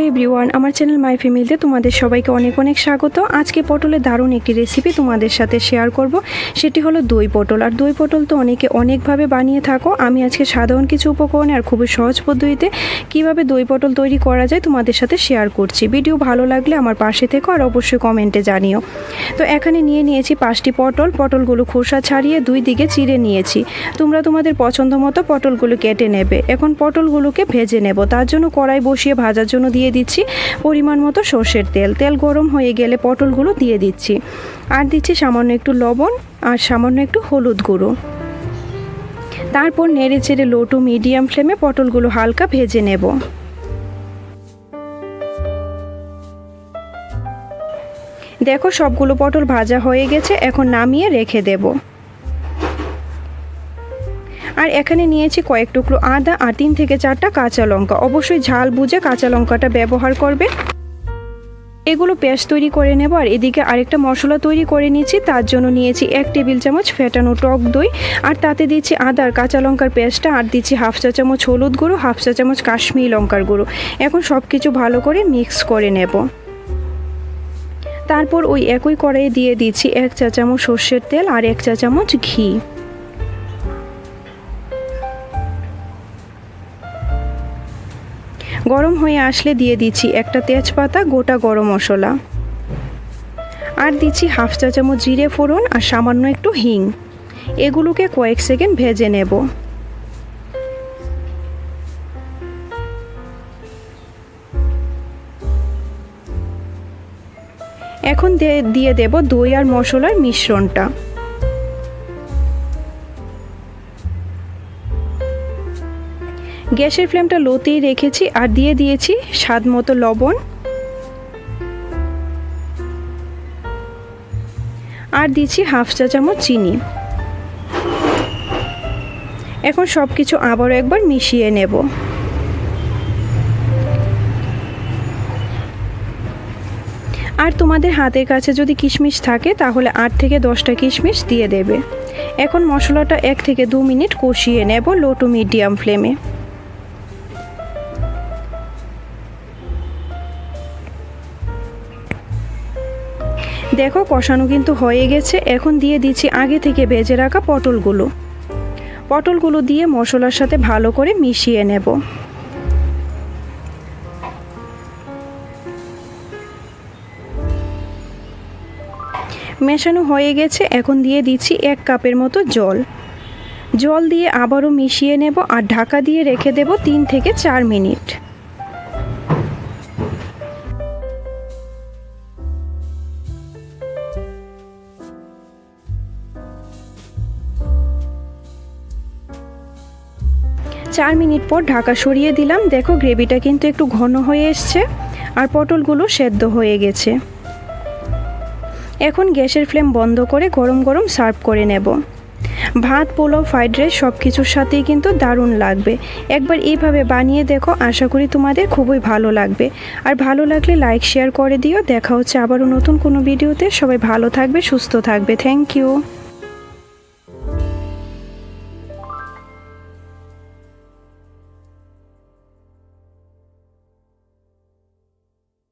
Hello everyone, আমার channel my ফ্যামিলিতে তোমাদের সবাইকে অনেক অনেক স্বাগত। আজকে পটলের দারুণ একটি রেসিপি তোমাদের সাথে শেয়ার করব। সেটি হলো দই পটল। আর দই পটল তো অনেকে অনেকভাবে বানিয়ে থাকো। আমি আজকে সাধারণ কিছু উপকরণে আর খুবই সহজ পদ্ধতিতে কীভাবে দই পটল তৈরি করা যায় তোমাদের সাথে শেয়ার করছি। ভিডিও ভালো লাগলে আমার পাশে থেকো আর অবশ্যই কমেন্টে জানিও। তো এখানে নিয়ে নিয়েছি পাঁচটি পটল। পটলগুলো খোসা ছাড়িয়ে দুই দিকে চিড়ে নিয়েছি। তোমরা তোমাদের পছন্দ মতো পটলগুলো কেটে নেবে। এখন পটলগুলোকে ভেজে নেব। তার জন্য কড়াই বসিয়ে ভাজার জন্য দিয়ে দিচ্ছি পরিমাণ মতো সর্ষের তেল। তেল গরম হয়ে গেলে পটলগুলো দিয়ে দিচ্ছি। আর দিচ্ছি সামান্য একটু লবণ আর সামান্য একটু হলুদ গুঁড়ো। তারপর নেড়ে চেড়ে লো টু মিডিয়াম ফ্লেমে পটলগুলো হালকা ভেজে নেব। দেখো সবগুলো পটল ভাজা হয়ে গেছে, এখন নামিয়ে রেখে দেবো। আর এখানে নিয়েছি কয়েক টুকরো আদা আর তিন থেকে চারটা কাঁচা লঙ্কা। অবশ্যই ঝাল বুঝে কাঁচা লঙ্কাটা ব্যবহার করবে। এগুলো পেস্ট তৈরি করে নেব আর এদিকে আরেকটা মশলা তৈরি করে নিয়েছি। তার জন্য নিয়েছি এক টেবিল চামচ ফেটানো টক দই আর তাতে দিচ্ছি আদা আর কাঁচা লঙ্কার পেস্টটা আর দিচ্ছি হাফ চা চামচ হলুদ গুঁড়ো, হাফ চা চামচ কাশ্মীরি লঙ্কার গুঁড়ো। এখন সব কিছু ভালো করে মিক্স করে নেব। তারপর ওই একই কড়াইয়ে দিয়ে দিচ্ছি এক চা চামচ সর্ষের তেল আর এক চা চামচ ঘি। গরম হয়ে আসলে দিয়ে দিচ্ছি একটা তেজপাতা, গোটা গরম মশলা। আর দিচ্ছি হাফ চা চামচ জিরে ফোড়ন আর সামান্য একটু হিং। এগুলোকে কয়েক সেকেন্ড ভেজে নেব। এখন দিয়ে দেব দই আর মশলার মিশ্রণটা। গ্যাসের ফ্লেমটা লোতেই রেখেছি আর দিয়ে দিয়েছি স্বাদ মতো লবণ। আর দিচ্ছি হাফ চা চামচ চিনি। এখন সব কিছু আবারও একবার মিশিয়ে নেব। আর তোমাদের হাতের কাছে যদি কিশমিশ থাকে, তাহলে আট থেকে দশটা কিশমিশ দিয়ে দেবে। এখন মশলাটা এক থেকে দু মিনিট কষিয়ে নেব লো টু মিডিয়াম ফ্লেমে। দেখো, কষানো কিন্তু হয়ে গেছে। এখন দিয়ে দিচ্ছি আগে থেকে ভেজে রাখা পটলগুলো। পটলগুলো দিয়ে মশলার সাথে ভালো করে মিশিয়ে নেব। মেশানো হয়ে গেছে। এখন দিয়ে দিচ্ছি এক কাপের মতো জল। জল দিয়ে আবারও মিশিয়ে নেব আর ঢাকা দিয়ে রেখে দেব তিন থেকে চার মিনিট। চার মিনিট পর ঢাকা সরিয়ে দিলাম। দেখো, গ্রেভিটা কিন্তু একটু ঘন হয়ে এসছে আর পটলগুলো সেদ্ধ হয়ে গেছে। এখন গ্যাসের ফ্লেম বন্ধ করে গরম গরম সার্ভ করে নেব। ভাত, পোলাও, ফ্রাইড রাইস সব কিছুর সাথেই কিন্তু দারুণ লাগবে। একবার এইভাবে বানিয়ে দেখো, আশা করি তোমাদের খুবই ভালো লাগবে। আর ভালো লাগলে লাইক, শেয়ার করে দিও। দেখা হচ্ছে আবারও নতুন কোনো ভিডিওতে। সবাই ভালো থাকবে, সুস্থ থাকবে। Thank you